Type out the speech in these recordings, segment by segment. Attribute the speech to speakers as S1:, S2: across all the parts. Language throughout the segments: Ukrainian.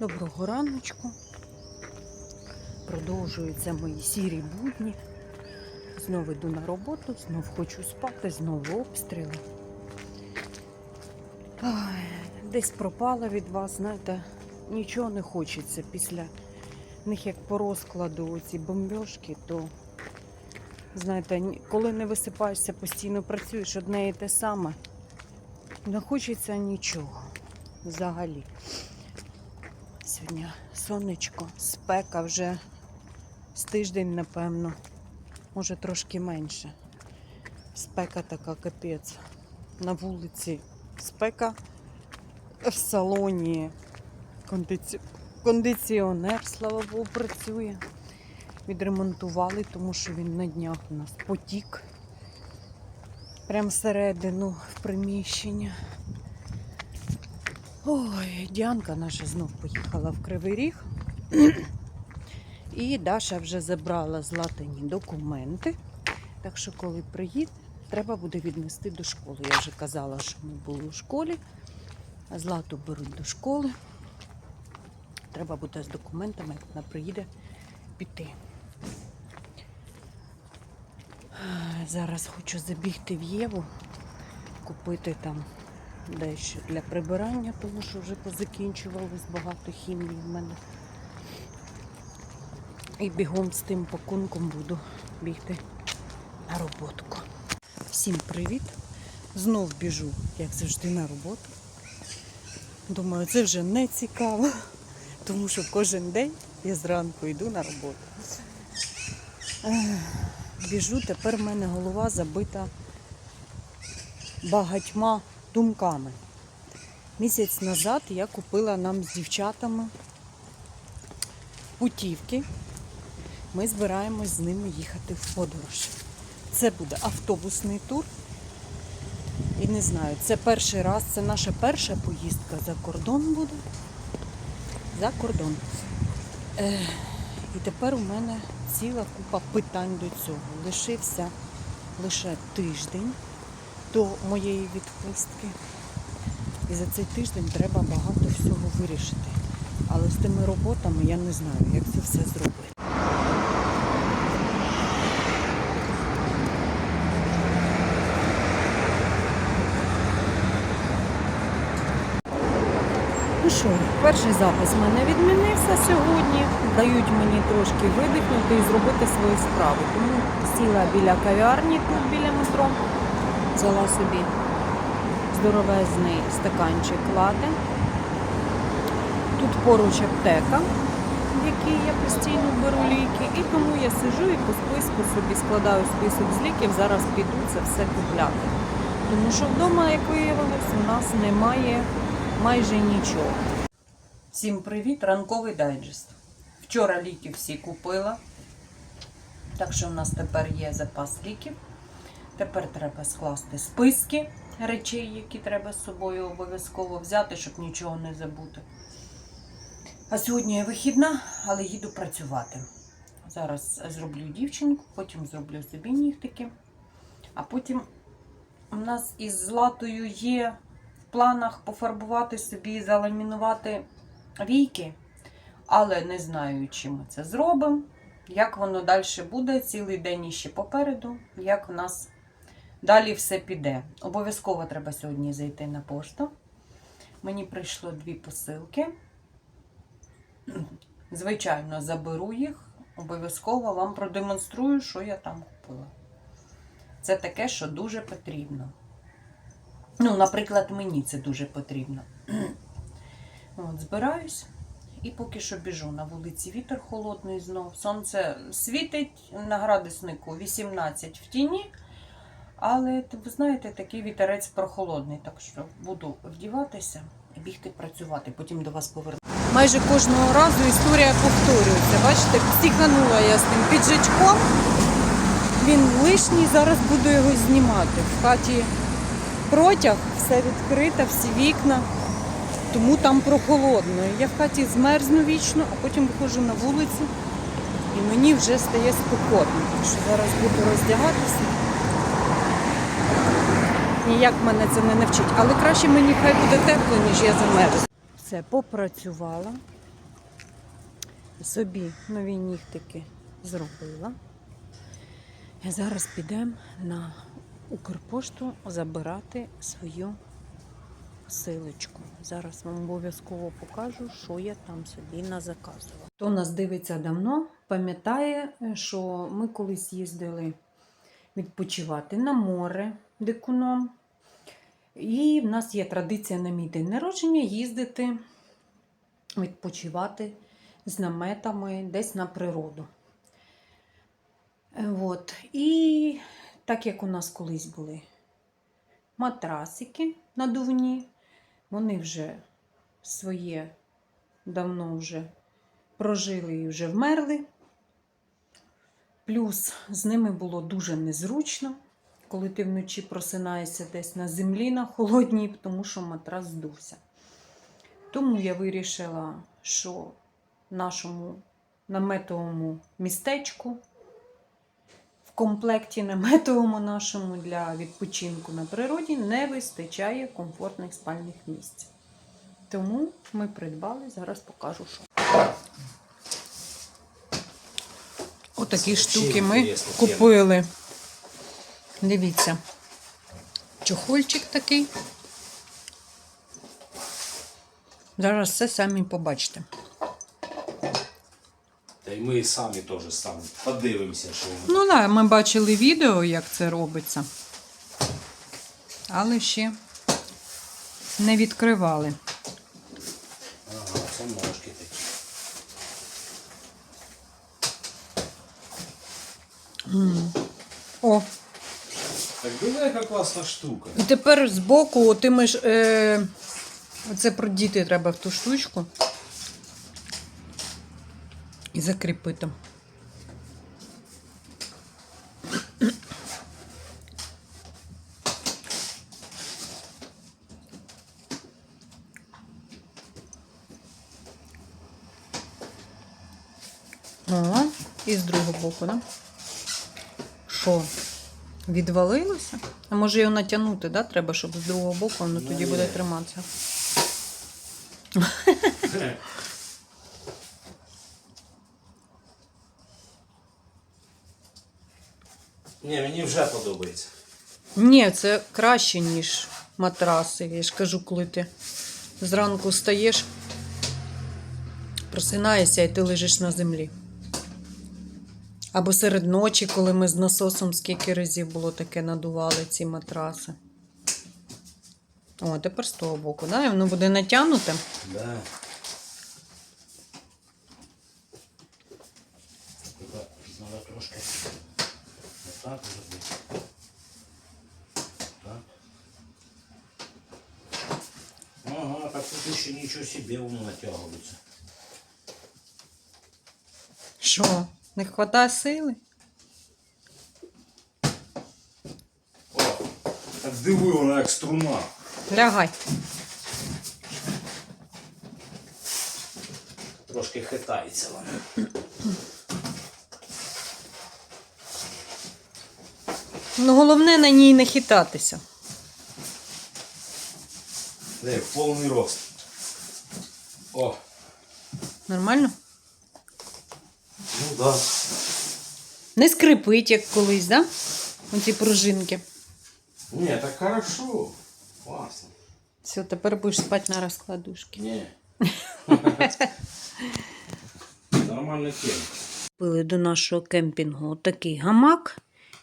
S1: Доброго раночку. Продовжуються мої сірі будні. Знову йду на роботу, знов хочу спати, знову обстріли. Десь пропала від вас, знаєте, нічого не хочеться після них як по розкладу ці бомбьошки, то знаєте, коли не висипаєшся, постійно працюєш одне і те саме, не хочеться нічого взагалі. Сьогодні сонечко, спека вже з тиждень, напевно, може трошки менше. Спека така капець. На вулиці спека в салоні. Кондиці... Кондиціонер, слава Богу, працює. Відремонтували, тому що він на днях у нас потік. Прям всередину в приміщення. Ой, Діанка наша знов поїхала в Кривий Ріг. І Даша вже забрала златані документи. Так що, коли приїде, треба буде віднести до школи. Я вже казала, що ми були у школі, злату беруть до школи. Треба буде з документами, як вона приїде, піти. Зараз хочу забігти в Єву, купити там дещо для прибирання, тому що вже позакінчувалось багато хімії в мене. І бігом з тим пакунком буду бігти на роботку. Всім привіт! Знов біжу, як завжди, на роботу. Думаю, це вже не цікаво, тому що кожен день я зранку йду на роботу. Біжу, тепер в мене голова забита багатьма думками. Місяць назад я купила нам з дівчатами путівки. Ми збираємось з ними їхати в подорож. Це буде автобусний тур. І не знаю, це перший раз, це наша перша поїздка за кордон буде. За кордон. Е, і тепер у мене ціла купа питань до цього. Лишився лише тиждень до моєї відпустки. І за цей тиждень треба багато всього вирішити. Але з тими роботами я не знаю, як це все зробити. Ну що, перший запис в мене відмінився сьогодні. Дають мені трошки видихнути і зробити свої справи. Тому сіла біля кав'ярні тут біля метро, взяла собі здоровезний стаканчик лати. Тут поруч аптека, в якій я постійно беру ліки, і тому я сижу і по списку собі складаю список з ліків. Зараз піду це все купляти. Тому що вдома, як виявилось, у нас немає майже нічого. Всім привіт! Ранковий дайджест. Вчора ліки всі купила. Так що в нас тепер є запас ліків. Тепер треба скласти списки речей, які треба з собою обов'язково взяти, щоб нічого не забути. А сьогодні я вихідна, але їду працювати. Зараз зроблю дівчинку, потім зроблю собі нігтики. А потім у нас із златою є в планах пофарбувати собі, заламінувати війки, але не знаю, чи ми це зробимо. Як воно далі буде, цілий день іще попереду, як в нас далі все піде. Обов'язково треба сьогодні зайти на пошту. Мені прийшло дві посилки. Звичайно, заберу їх. Обов'язково вам продемонструю, що я там купила. Це таке, що дуже потрібно. Ну, наприклад, мені це дуже потрібно. От, збираюсь і поки що біжу. На вулиці вітер холодний знов. Сонце світить на градуснику 18 в тіні. Але, ви знаєте, такий вітерець прохолодний. Так що буду вдіватися і бігти працювати. Потім до вас поверну. Майже кожного разу історія повторюється. Бачите, психанула я з тим піджачком. Він лишній, зараз буду його знімати. В хаті протяг, все відкрите, всі вікна, тому там прохолодно. Я в хаті змерзну вічно, а потім виходжу на вулицю і мені вже стає спекотно. Так що зараз буду роздягатися. Ніяк мене це не навчить. Але краще мені хай буде тепло, ніж я замерзну. Все, попрацювала. собі нові нігтики зробила. Зараз підемо на Укрпошту забирати свою силочку. Зараз вам обов'язково покажу, що я там собі назаказувала. Хто нас дивиться давно, пам'ятає, що ми колись їздили відпочивати на море дикуном. І в нас є традиція на мій день народження їздити відпочивати з наметами десь на природу. От. І так як у нас колись були матрасики надувні, вони вже своє давно вже прожили і вже вмерли. Плюс з ними було дуже незручно, коли ти вночі просинаєшся десь на землі на холодній, тому що матрас здувся. Тому я вирішила, що нашому наметовому містечку, в комплекті наметовому нашому для відпочинку на природі не вистачає комфортних спальних місць. Тому ми придбали, зараз покажу, що. Отакі штуки ми купили. Дивіться. Чохольчик такий. Зараз все самі побачите.
S2: Та й ми самі теж сам подивимося, що воно.
S1: Ну так, ми бачили відео, як це робиться. Але ще не відкривали.
S2: Ага, це ножки такі. Яка класна штука.
S1: і тепер збоку тими ж. Е, оце продіти треба в ту штучку. І закріпити. О, і з другого боку, да? Що? Відвалилося? А може його натягнути, да? Треба, щоб з другого боку воно
S2: Ну,
S1: тоді буде триматися.
S2: Ні, мені вже подобається.
S1: Ні, це краще, ніж матраси. Я ж кажу, коли ти зранку встаєш, просинаєшся і ти лежиш на землі. Або серед ночі, коли ми з насосом скільки разів було таке надували ці матраси. О, тепер з того боку, да? І воно буде натягнуте.
S2: Да. Треба трошки отак зробити. Так. Ага, так тут ще нічого собі воно натягується.
S1: Що, не вистачає сили?
S2: О, так диви, вона як струна.
S1: Лягай.
S2: Трошки хитається вона.
S1: Ну, головне на ній не хитатися.
S2: Де, повний рост. О,
S1: Нормально?
S2: Да.
S1: Не скрипить, як колись, да? Оці пружинки.
S2: Не, так хорошо. Класно.
S1: Все, тепер будеш спати на розкладушки.
S2: Не. Нормальна тема.
S1: Купили до нашого кемпінгу такий гамак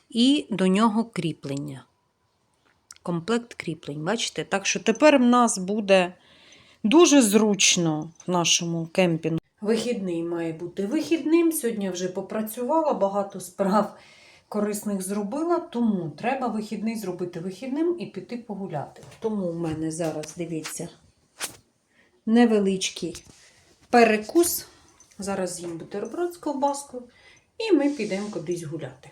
S1: і до нього кріплення. Комплект кріплень, бачите? Так що тепер в нас буде дуже зручно в нашому кемпінгу. Вихідний має бути вихідним. Сьогодні вже попрацювала, багато справ корисних зробила, тому треба вихідний зробити вихідним і піти погуляти. Тому у мене зараз, дивіться, невеличкий перекус. Зараз з'їм бутерброд з ковбаскою, і ми підемо кудись гуляти.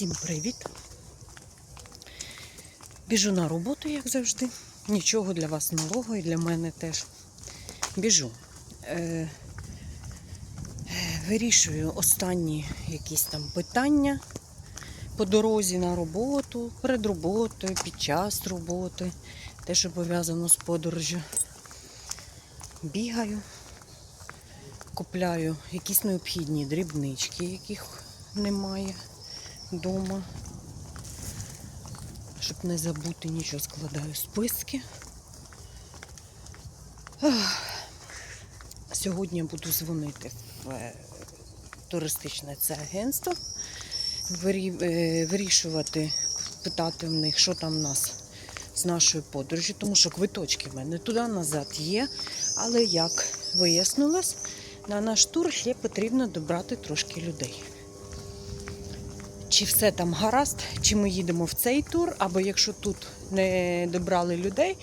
S1: Всім привіт! Біжу на роботу, як завжди. Нічого для вас нового і для мене теж. Біжу. Е, е, вирішую останні якісь там питання по дорозі на роботу, перед роботою, під час роботи, те, що пов'язано з подорожю. Бігаю, купляю якісь необхідні дрібнички, яких немає вдома. Щоб не забути нічого, складаю списки. Сьогодні я буду дзвонити в е, туристичне це агентство, е, вирішувати, питати в них, що там в нас з нашою подорожі, тому що квиточки в мене туди-назад є. Але як вияснилось, на наш тур ще потрібно добрати трошки людей. Чи все там гаразд, чи ми їдемо в цей тур, або якщо тут не добрали людей,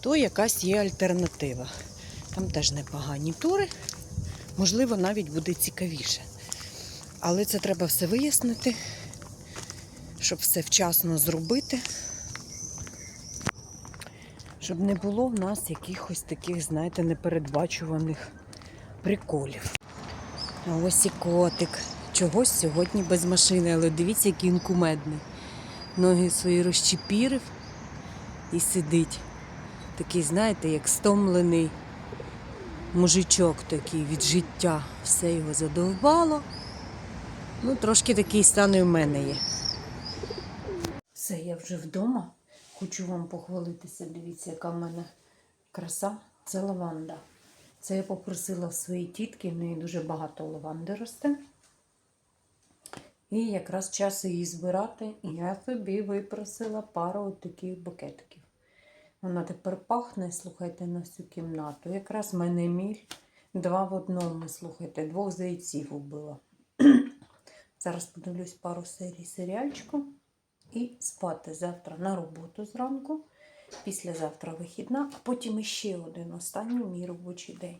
S1: то якась є альтернатива. Там теж непогані тури, можливо, навіть буде цікавіше. Але це треба все вияснити, щоб все вчасно зробити, щоб не було в нас якихось таких, знаєте, непередбачуваних приколів. А ось і котик. Чогось сьогодні без машини, але дивіться, який він кумедний. Ноги свої розчепірив і сидить. Такий, знаєте, як стомлений мужичок такий від життя. Все його задовбало. Ну, трошки такий стан і в мене є. Все, я вже вдома. Хочу вам похвалитися. Дивіться, яка в мене краса. Це лаванда. Це я попросила в своїй тітки, в неї дуже багато лаванди росте. І якраз час її збирати, я собі випросила пару таких букетиків. Вона тепер пахне, слухайте, на всю кімнату. Якраз в мене міль два в одному, слухайте, двох зайців убила. Зараз подивлюсь пару серій серіальчику і спати завтра на роботу зранку. Післязавтра вихідна, а потім іще один останній мій робочий день.